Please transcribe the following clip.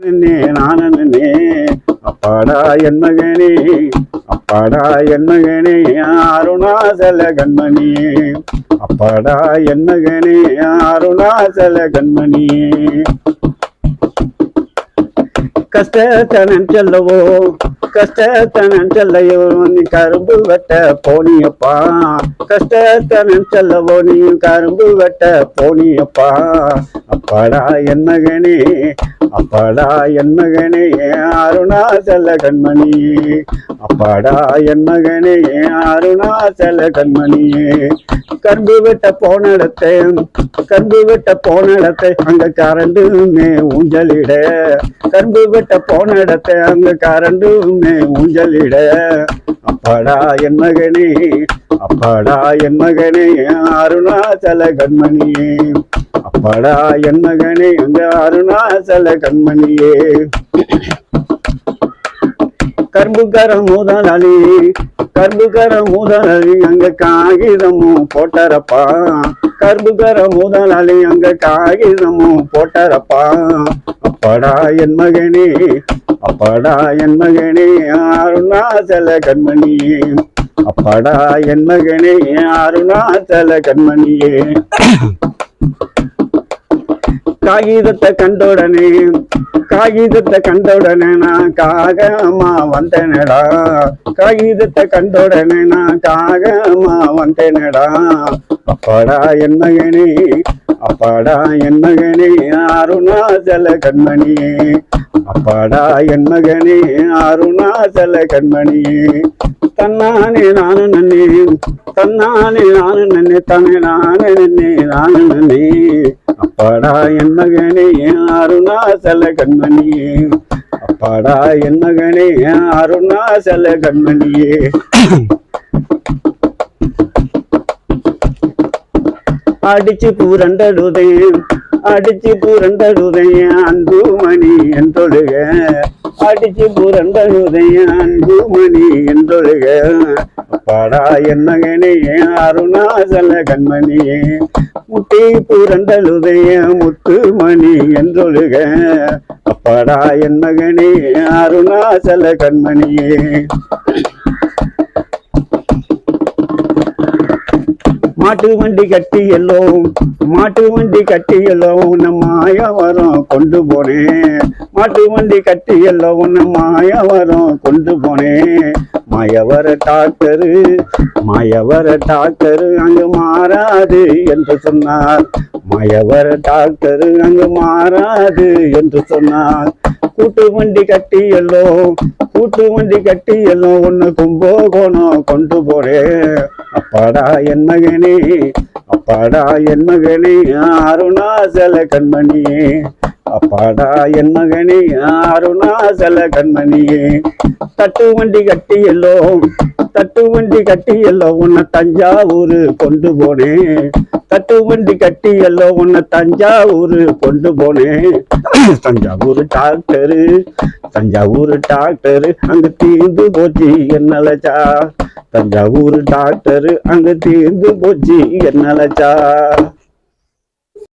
நின்னே நானே அப்பாடா என் மகனே அப்பாடா என் மகனே அருணாசல கண்மணியே அப்பாடா என் மகனே அருணாசல கண்மணியே கஷ்டத்தனன் சொல்லவோ கஷ்டத்தனன் சொல்லையோ நீ கரும்பு வெட்ட போனியப்பா. கஷ்டத்தனன் சொல்லவோ நீ கரும்பு வெட்ட போனியப்பா. அப்பாடா என் மகனே அப்பாடா என் மகனே அருணாச்சல கண்மணியே அப்பாடா என் மகனே அருணாச்சல கண்மணியே கரும்பு விட்ட போன இடத்தை கரும்பு வெட்ட போன இடத்தை அங்க கரண்டுமே ஊஞ்சலிட. கரும்பு விட்ட போன இடத்தை அங்க கரண்டுமே ஊஞ்சலிட. அப்பாடா என் மகனே அப்பாடா என் மகனே அருணாச்சல கண்மணியே அப்பாடா என் மகனே அங்க அருணாசல கண்மணியே. கர்ப்புக்கர முதலாளி கர்ப்புக்கர முதலாளி அங்க காகிதமும் போட்டரப்பா கர்ப்புக்கர முதலாளி அங்க காகிதமும் போட்டரப்பா அப்படா என் மகனே அப்படா என் மகனே அருணாச்சல கண்மணியே. அப்படா என் மகனே அருணாச்சல கண்மணியே. காகிதத்தை கண்டவுடனே காகிதத்தை கண்டவுடனே நான் காகமா வந்தேனடா. காகிதத்தை கண்டவுடனே நான் காகமா வந்தேனடா. அப்பாடா என் மகனே அப்பாடா என் மகனே அருணாச்சல கண்மணியே. அப்பாடா என் மகனே அருணாச்சல கண்மணியே. தன்னானே நானு நன்னே தன்னானே நானு நன்னே தன்னை நானே நன்னே நானு நன்னே அப்பாடா என் மகனே அருணாசல கண்மணியே. அப்பாடா என் மகனே அருணாசல கண்மணியே. அடிச்சு பூரண்டடுதே அடிச்சு பூரண்டடுதே அன்பு மணி என்றொழுக. அடிச்சு பூரண்டடுதே அன்பு மணி என்றொழுக. பாடா என் மகனே அருணாசல கண்மணியே. முட்டி பூரண்டழுதைய முத்து மணி என்றொழுக. அப்பாடா என் மகனே அருணாசல கண்மணியே. மாட்டு வண்டி கட்டி எல்லோம் மாட்டு வண்டி கட்டி எல்லோ நம்ம மாயவரம் கொண்டு போனேன். மாட்டு வண்டி கட்டி எல்லோ நம்ம மாயவரம் கொண்டு போனேன். மாயவர டாக்டரு மாயவர டாக்டரு அங்கு மாறாது என்று சொன்னார். மாயவர டாக்டரு அங்கு மாறாது என்று சொன்னார். கூட்டு வண்டி கட்டி எல்லோ கூட்டு வண்டி கட்டி எல்லாம் ஒன்று கும்போகோணம் கொண்டு போறேன் அப்பாடா என் மகனே அப்பாடா என் மகனே அருணாசல கண்மணியே. அப்பாடா என் மகனே அருணாசல கண்மணியே. தட்டு வண்டி கட்டி எல்லோ தட்டு வண்டி கட்டி எல்லோ உன்னை தஞ்சாவூர் கொண்டு போனேன். தட்டு வண்டி கட்டி எல்லோ உன்னை தஞ்சாவூர் கொண்டு போனேன். தஞ்சாவூர் டாக்டரு தஞ்சாவூர் டாக்டரு அங்க தீர்ந்து போச்சு என்னலச்சா தஞ்சாவூர் டாக்டரு அங்க தீர்ந்து போச்சு என்னலச்சா